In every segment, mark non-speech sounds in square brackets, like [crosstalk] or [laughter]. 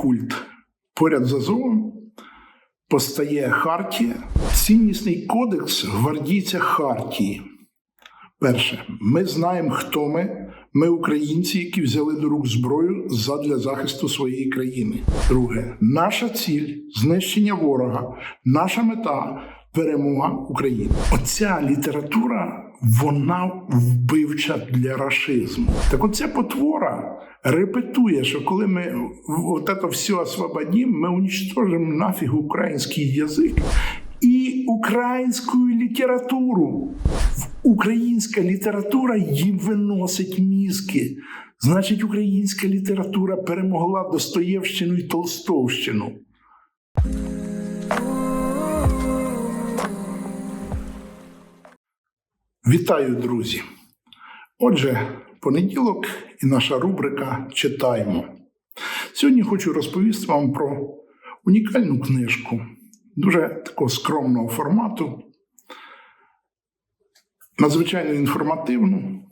культ. Поряд з Азовом постає Хартія, ціннісний кодекс гвардійця Хартії. Перше, ми знаємо, хто ми. Ми українці, які взяли до рук зброю задля захисту своєї країни. Друге, наша ціль знищення ворога, наша мета перемога України. Оця література вона вбивча для рашизму. Так оця потвора репетує, що коли ми вот это все освободим, ми уничтожимо нафіг український язик і українську літературу. Українська література їм виносить мізки. Значить, українська література перемогла Достоєвщину і Толстовщину. Вітаю, друзі! Отже, понеділок і наша рубрика Читаємо. Сьогодні хочу розповісти вам про унікальну книжку, дуже такого скромного формату, надзвичайно інформативну,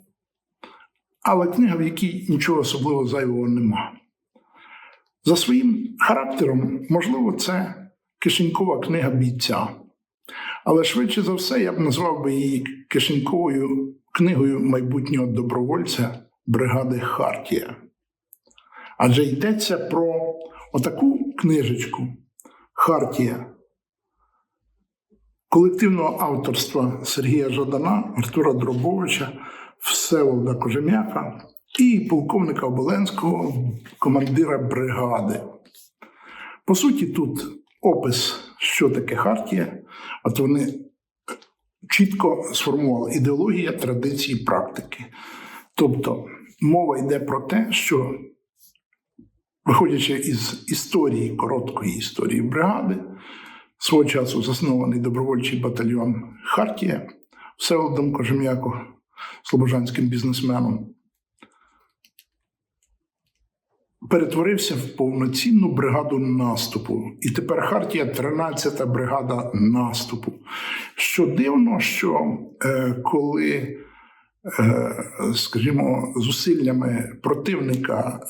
але книга, в якій нічого особливо зайвого нема. За своїм характером, можливо, це кишенькова книга бійця. Але швидше за все я б назвав би її кишеньковою книгою майбутнього добровольця бригади Хартія. Адже йдеться про отаку книжечку Хартія колективного авторства Сергія Жадана, Артура Дробовича, Всеволода Кожем'яка і полковника Оболенського, командира бригади. По суті, тут опис, що таке Хартія, от вони чітко сформували ідеологія, традиції, практики. Тобто мова йде про те, що, виходячи із історії, короткої історії бригади, свого часу заснований добровольчий батальйон Хартія Всеволодом Кожем'яко, слобожанським бізнесменом, перетворився в повноцінну бригаду наступу. І тепер Хартія 13-та бригада наступу. Що дивно, що е, коли, е, скажімо, зусиллями противника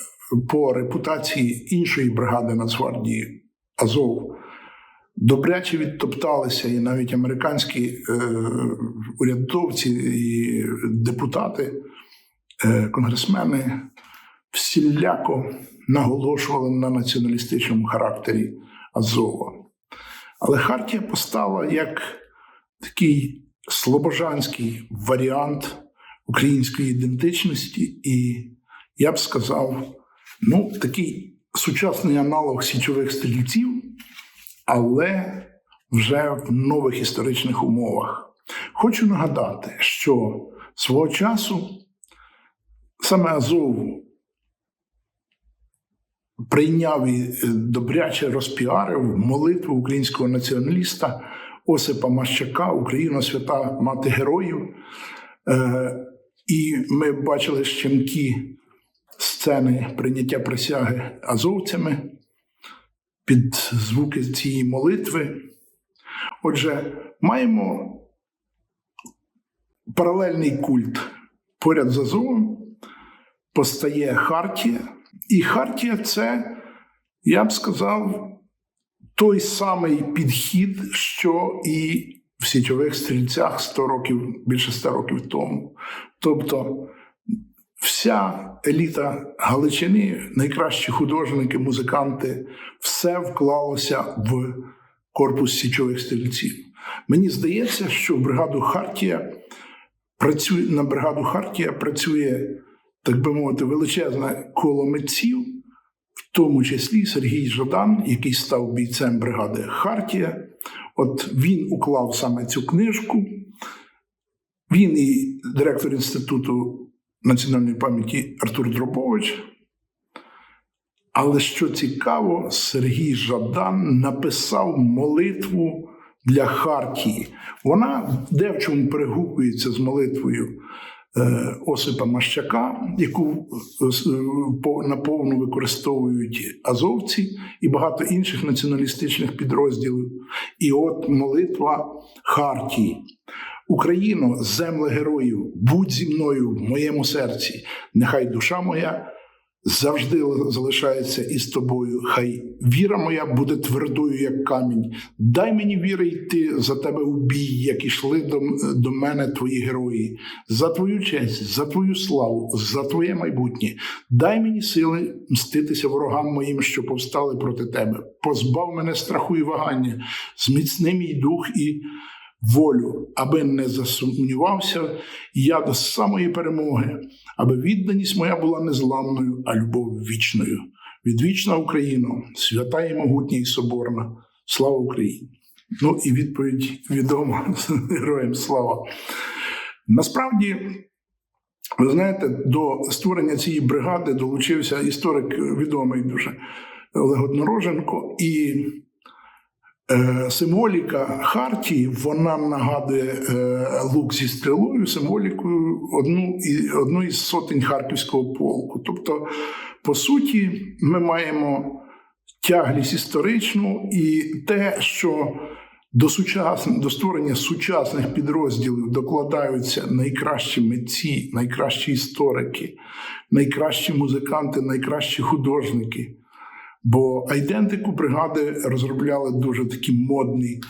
по репутації іншої бригади Нацгвардії Азов добряче відтопталися, і навіть американські е, урядовці і депутати, е, конгресмени всіляко наголошували на націоналістичному характері Азова. Але Хартія постала як такий слобожанський варіант української ідентичності, і я б сказав, ну, такий сучасний аналог січових стрільців, але вже в нових історичних умовах. Хочу нагадати, що свого часу саме Азов прийняв і добряче розпіарив молитву українського націоналіста Осипа Мащака, Україна свята мати героїв. Е, і ми бачили щемкі сцени прийняття присяги азовцями під звуки цієї молитви. Отже, маємо паралельний культ поряд з Азовом постає Хартія. І Хартія це, я б сказав, той самий підхід, що і в січових стрільцях 100 років, більше 100 років тому. Тобто вся еліта Галичини, найкращі художники, музиканти, все вклалося в корпус січових стрільців. Мені здається, що в бригаду Хартія працює на бригаду Хартія працює, так би мовити, величезне коло митців, в тому числі Сергій Жадан, який став бійцем бригади Хартія. От він уклав саме цю книжку. Він і директор інституту національної пам'яті Артур Дробович. Але що цікаво, Сергій Жадан написав молитву для Хартії. Вона де в чому перегукується з молитвою Осипа Мащака, яку е, наповну використовують азовці і багато інших націоналістичних підрозділів. І от молитва Хартії. Україно, земле героїв, будь зі мною в моєму серці, нехай душа моя завжди залишається із тобою. Хай віра моя буде твердою, як камінь. Дай мені віри йти за тебе у бій, як ішли до, до мене твої герої, за твою честь, за твою славу, за твоє майбутнє. Дай мені сили мститися ворогам моїм, що повстали проти тебе. Позбав мене страху і вагання, зміцни мій дух і волю, аби не засумнівався я до самої перемоги, аби відданість моя була незламною, а любов вічною. Відвічна Україна, свята і могутня і соборна. Слава Україні! Ну і відповідь відома [laughs] героям слава. Насправді, ви знаєте, до створення цієї бригади долучився історик відомий дуже Олег Однороженко. І Символіка Хартії вона нагадує е, лук зі стрілою, символікою одну, і- одну із сотень Харківського полку. Тобто, по суті, ми маємо тяглість історичну і те, що до, сучасних, до створення сучасних підрозділів докладаються найкращі митці, найкращі історики, найкращі музиканти, найкращі художники. Бо айдентику бригади розробляли дуже такі модні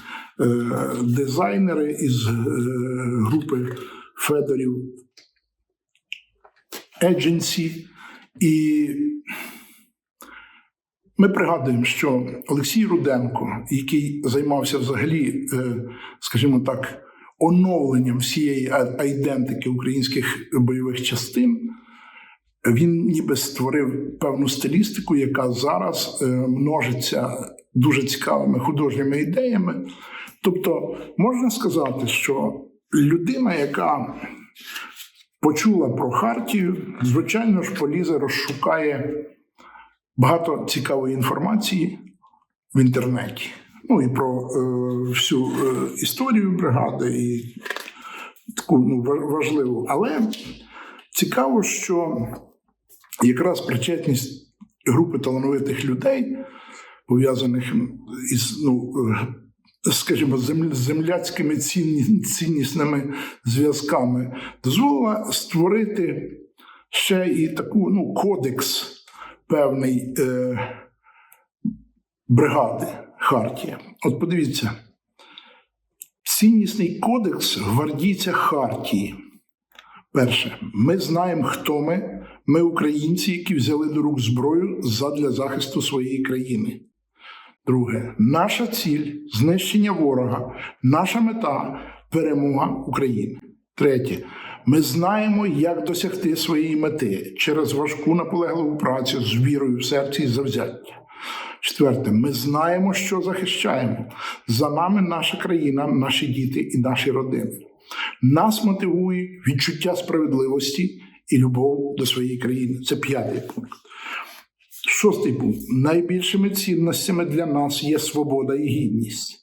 е, дизайнери із е, групи Федорів Agency. І ми пригадуємо, що Олексій Руденко, який займався взагалі, е, скажімо так, оновленням всієї айдентики українських бойових частин, він ніби створив певну стилістику, яка зараз е, множиться дуже цікавими художніми ідеями. Тобто, можна сказати, що людина, яка почула про Хартію, звичайно ж, полізе, розшукає багато цікавої інформації в інтернеті. Ну і про е, всю е, історію бригади, і таку ну, важливу. Але цікаво, що якраз причетність групи талановитих людей, пов'язаних із, ну, е, скажімо, земляцькими цінні- ціннісними зв'язками, дозволила створити ще і таку ну, кодекс певний е, бригади Хартія. От подивіться, ціннісний кодекс гвардійця Хартії. Перше, ми знаємо, хто ми. Ми українці, які взяли до рук зброю задля захисту своєї країни. Друге, наша ціль знищення ворога, наша мета перемога України. Третє, ми знаємо, як досягти своєї мети через важку наполегливу працю з вірою в серці і завзяття. Четверте, ми знаємо, що захищаємо. За нами наша країна, наші діти і наші родини. Нас мотивує відчуття справедливості і любов до своєї країни. Це п'ятий пункт. Шостий пункт. Найбільшими цінностями для нас є свобода і гідність.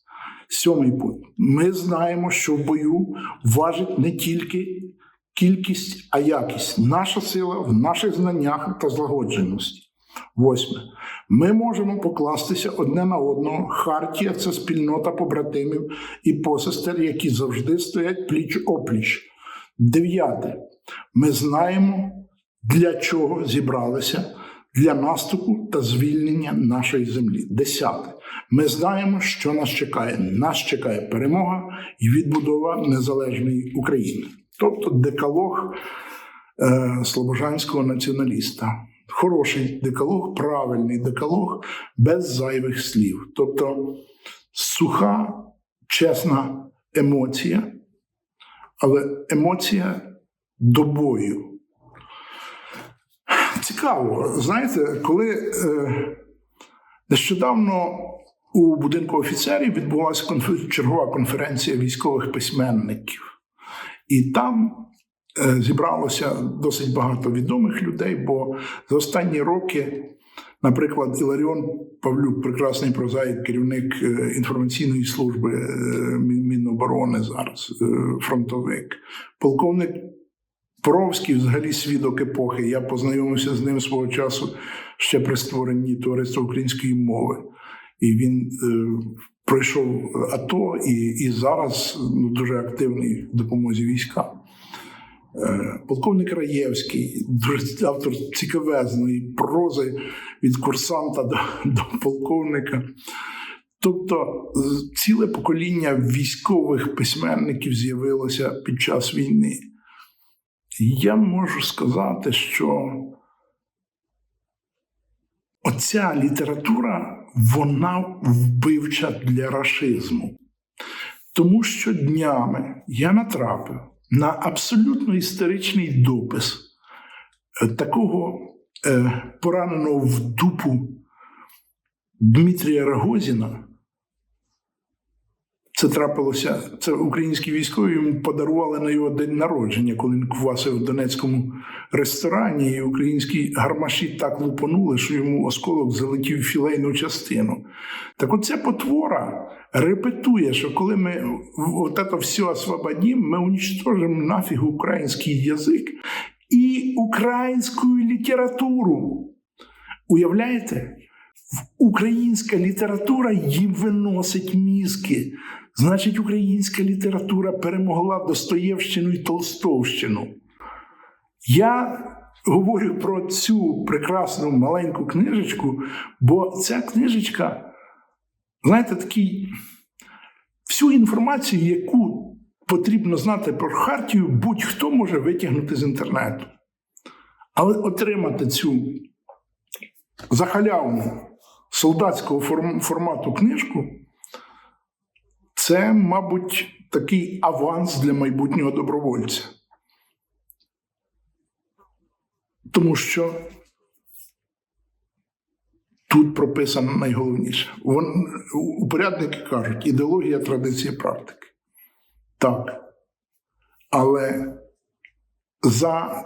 Сьомий пункт. Ми знаємо, що в бою важить не тільки кількість, а якість. Наша сила в наших знаннях та злагодженості. Восьме. Ми можемо покластися одне на одного. Хартія це спільнота побратимів і посестер, які завжди стоять пліч опліч. Дев'яте. Ми знаємо, для чого зібралися для наступу та звільнення нашої землі. Десяте. Ми знаємо, що нас чекає. Нас чекає перемога і відбудова незалежної України. Тобто декалог е, слобожанського націоналіста. Хороший декалог, правильний декалог, без зайвих слів. Тобто суха, чесна емоція, але емоція до бою. Цікаво, знаєте, коли е, нещодавно у будинку офіцерів відбулася конфер- чергова конференція військових письменників, і там е, зібралося досить багато відомих людей, бо за останні роки, наприклад, Іларіон Павлюк, прекрасний прозаїк, керівник е, інформаційної служби е, Міноборони зараз, е, фронтовик, полковник Поровський взагалі свідок епохи. Я познайомився з ним свого часу ще при створенні товариства української мови. І він е, пройшов АТО і, і зараз ну, дуже активний в допомозі військам. Е, Полковник Раєвський, автор цікавезної прози від курсанта до, до полковника. Тобто ціле покоління військових письменників з'явилося під час війни. Я можу сказати, що оця література вона вбивча для рашизму. Тому що днями я натрапив на абсолютно історичний допис е, такого е, пораненого в дупу Дмитрія Рогозіна. Це трапилося, це українські військові йому подарували на його день народження, коли він квасив в донецькому ресторані, і українські гармаші так лупанули, що йому осколок залетів в філейну частину. Так оця потвора репетує, що коли ми вот это все освободим, ми уничтожимо нафіг український язик і українську літературу. Уявляєте? Українська література їм виносить мізки. Значить, українська література перемогла Достоєвщину і Толстовщину. Я говорю про цю прекрасну маленьку книжечку, бо ця книжечка, знаєте, такий всю інформацію, яку потрібно знати про Хартію, будь-хто може витягнути з інтернету. Але отримати цю захалявну солдатського формату книжку, це, мабуть, такий аванс для майбутнього добровольця. Тому що тут прописано найголовніше. Вон, упорядники кажуть, ідеологія традиції практики. Так. Але за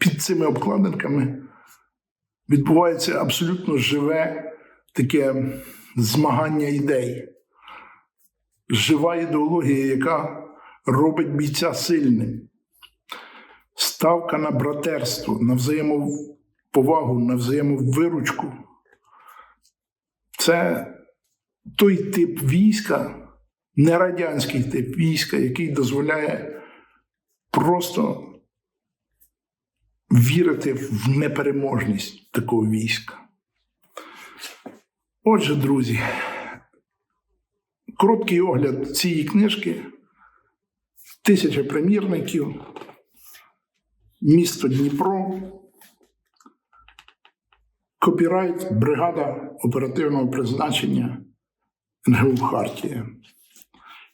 під цими обкладинками відбувається абсолютно живе таке змагання ідей, жива ідеологія, яка робить бійця сильним. Ставка на братерство, на взаємоповагу, на взаємовиручку. Це той тип війська, не радянський тип війська, який дозволяє просто вірити в непереможність такого війська. Отже, друзі, короткий огляд цієї книжки. Тисяча примірників, місто Дніпро, копірайт, бригада оперативного призначення НГУ Хартія.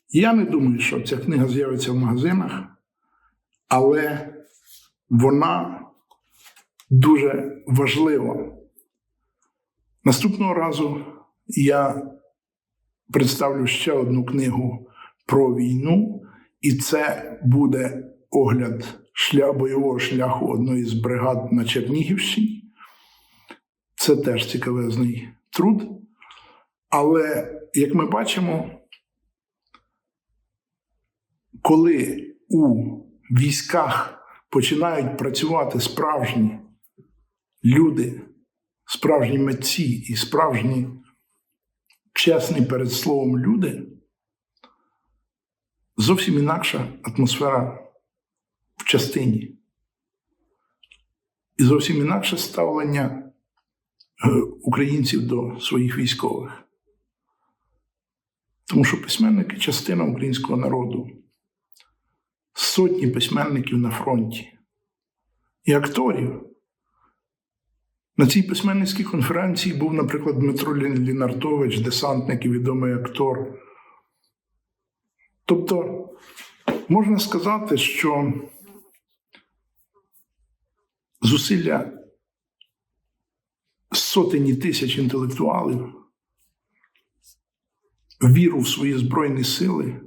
Я не думаю, що ця книга з'явиться в магазинах, але вона дуже важлива. Наступного разу я представлю ще одну книгу про війну, і це буде огляд шлях, бойового шляху одної з бригад на Чернігівщині. Це теж цікавезний труд. Але, як ми бачимо, коли у військах починають працювати справжні люди, справжні митці і справжні чесні перед словом люди, зовсім інакша атмосфера в частині. І зовсім інакше ставлення е, українців до своїх військових. Тому що письменники частина українського народу, сотні письменників на фронті і акторів. На цій письменницькій конференції був, наприклад, Дмитро Лінартович, десантник і відомий актор. Тобто, можна сказати, що зусилля сотені тисяч інтелектуалів, віру в свої Збройні сили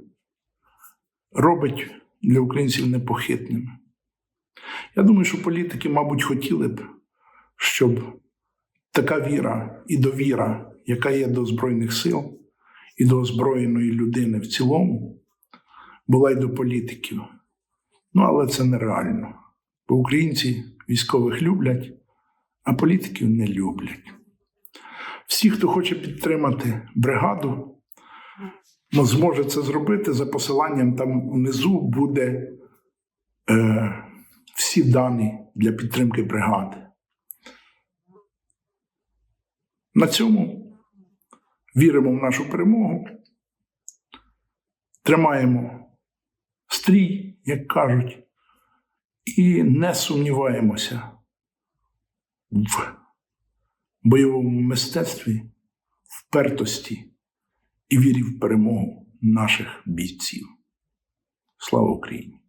робить для українців непохитними. Я думаю, що політики, мабуть, хотіли б, щоб така віра і довіра, яка є до Збройних сил і до озброєної людини в цілому, була й до політиків. Ну, але це нереально. Бо українці військових люблять, а політиків не люблять. Всі, хто хоче підтримати бригаду, ну, зможе це зробити за посиланням там внизу буде е, всі дані для підтримки бригади. На цьому віримо в нашу перемогу, тримаємо стрій, як кажуть, і не сумніваємося в бойовому мистецтві, впертості і вірі в перемогу наших бійців. Слава Україні!